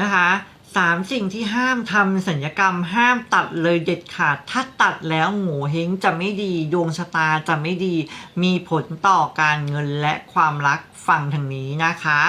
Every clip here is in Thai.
นะคะสามสิ่งที่ห้ามทำสัญญกรรม ห้ามตัดเลยเด็ดขาด ถ้าตัดแล้วโง่เฮงจะไม่ดี ดวงชะตาจะไม่ดี มีผลต่อการเงินและความรักฟังทางนี้นะคะ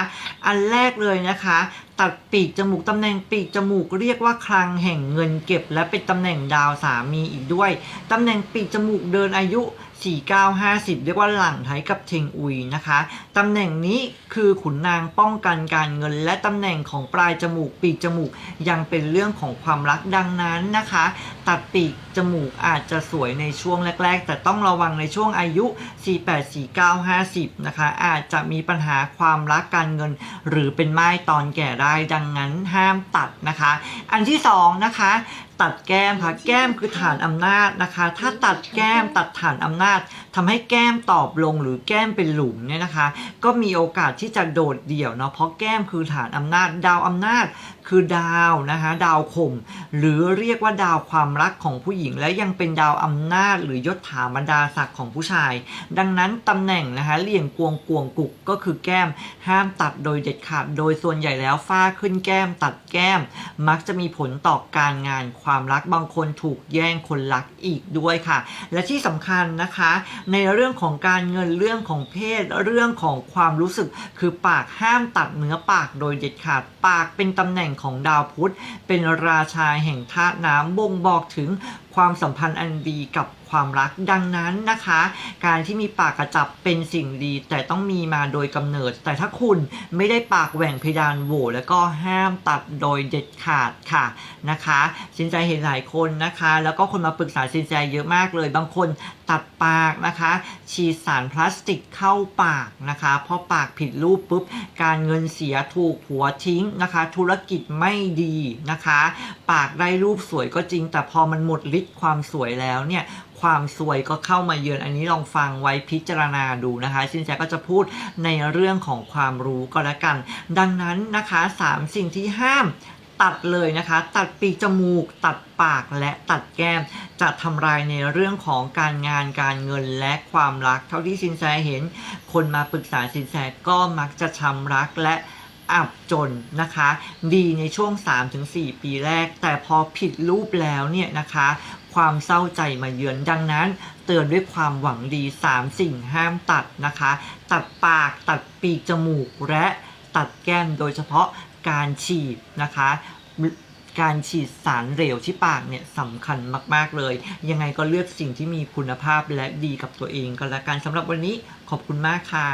อันแรกเลยนะคะ ตัดปีกจมูกตำแหน่งปีกจมูกเรียกว่าคลังแห่งเงินเก็บ และเป็นตำแหน่งดาวสามีอีกด้วยตำแหน่งปีกจมูกเดินอายุ4950 เรียกว่าหลังไทยกับเทงอุยนะคะตำแหน่งนี้คือขุนนางป้องกันการเงิน และตำแหน่งของปลายจมูกปีกจมูกยังเป็นเรื่องของความรักดังนั้นนะคะ ตัดปีกจมูกอาจจะสวยในช่วงแรก ๆ แต่ต้องระวังในช่วงอายุ 48 49 50 นะคะ อาจจะมีปัญหาความรักการเงิน หรือเป็นไม้ตอนแก่ได้ดังนั้นห้ามตัดนะคะ อันที่สองนะคะตัดแก้มค่ะ แก้มคือฐานอำนาจนะคะ ถ้าตัดแก้มตัดฐานอำนาจทำให้แก้มตอบลงหรือแก้มเป็นหลุมเนี่ยนะคะ ก็มีโอกาสที่จะโดดเดี่ยวเนาะเพราะแก้มคือฐานอำนาจ ดาวอำนาจคือดาวนะคะดาวข่มหรือเรียกว่าดาวความรักของผู้หญิง และยังเป็นดาวอำนาจ หรือยศถาบรรดาศักดิ์ของผู้ชาย ดังนั้นตำแหน่งนะคะเหลี่ยงกวงกวงกุกก็คือแก้มห้ามตัดโดยเด็ดขาดโดยส่วนใหญ่แล้วฝ้าขึ้นแก้ม ตัดแก้ม มักจะมีผลต่อการงานควความรักบางคนถูกแย่งคนรักอีกด้วยค่ะ และที่สำคัญนะคะ ในเรื่องของการเงินเรื่องของเพศเรื่องของความรู้สึก คือปากห้ามตัดเนื้อปากโดยเด็ดขาดปากเป็นตำแหน่งของดาวพุธ เป็นราชาแห่งธาตุน้ำบ่งบอกถึง ความสัมพันธ์อันดีกับความรักดังนั้นนะคะ การที่มีปากกระจับเป็นสิ่งดี แต่ต้องมีมาโดยกำเนิด แต่ถ้าคุณไม่ได้ปากแหว่งเพดานโหวแล้วก็ห้ามตัดโดยเด็ดขาดค่ะนะคะสินใจเห็นหลายคนนะคะ แล้วก็คนมาปรึกษาสินใจเยอะมากเลย บางคนตัดปากนะคะ ฉีดสารพลาสติกเข้าปากนะคะเพราะปากผิดรูปปุ๊บการเงินเสียถูกหัวทิ้งนะคะ ธุรกิจไม่ดีนะคะ ปากได้รูปสวยก็จริง แต่พอมันหมดฤทธิความสวยแล้วเนี่ยความสวยก็เข้ามาเยือนอันนี้ลองฟังไว้พิจารณาดูนะคะสินแสก็จะพูดในเรื่องของความรู้ก็แล้วกัน ดังนั้นนะคะสามสิ่งที่ห้ามตัดเลยนะคะ ตัดปีกจมูก ตัดปากและตัดแก้ม จะทำลายในเรื่องของการงานการเงินและความรัก เท่าที่สินแสเห็น คนมาปรึกษาสินแสก็มักจะช้ำรักและ อับจนนะคะ ดีในช่วง 3-4 ปีแรก แต่พอผิดรูปแล้วเนี่ยนะคะ ความเศร้าใจมาเยือนดังนั้น เตือนด้วยความหวังดี 3 สิ่งห้ามตัดนะคะ ตัดปากตัดปีกจมูกและตัดแก้มโดยเฉพาะการฉีดนะคะการฉีดสารเหลวที่ปากเนี่ยสำคัญมาก ๆ เลย ยังไงก็เลือกสิ่งที่มีคุณภาพและดีกับตัวเองก็แล้วกันสำหรับวันนี้ขอบคุณมากค่ะ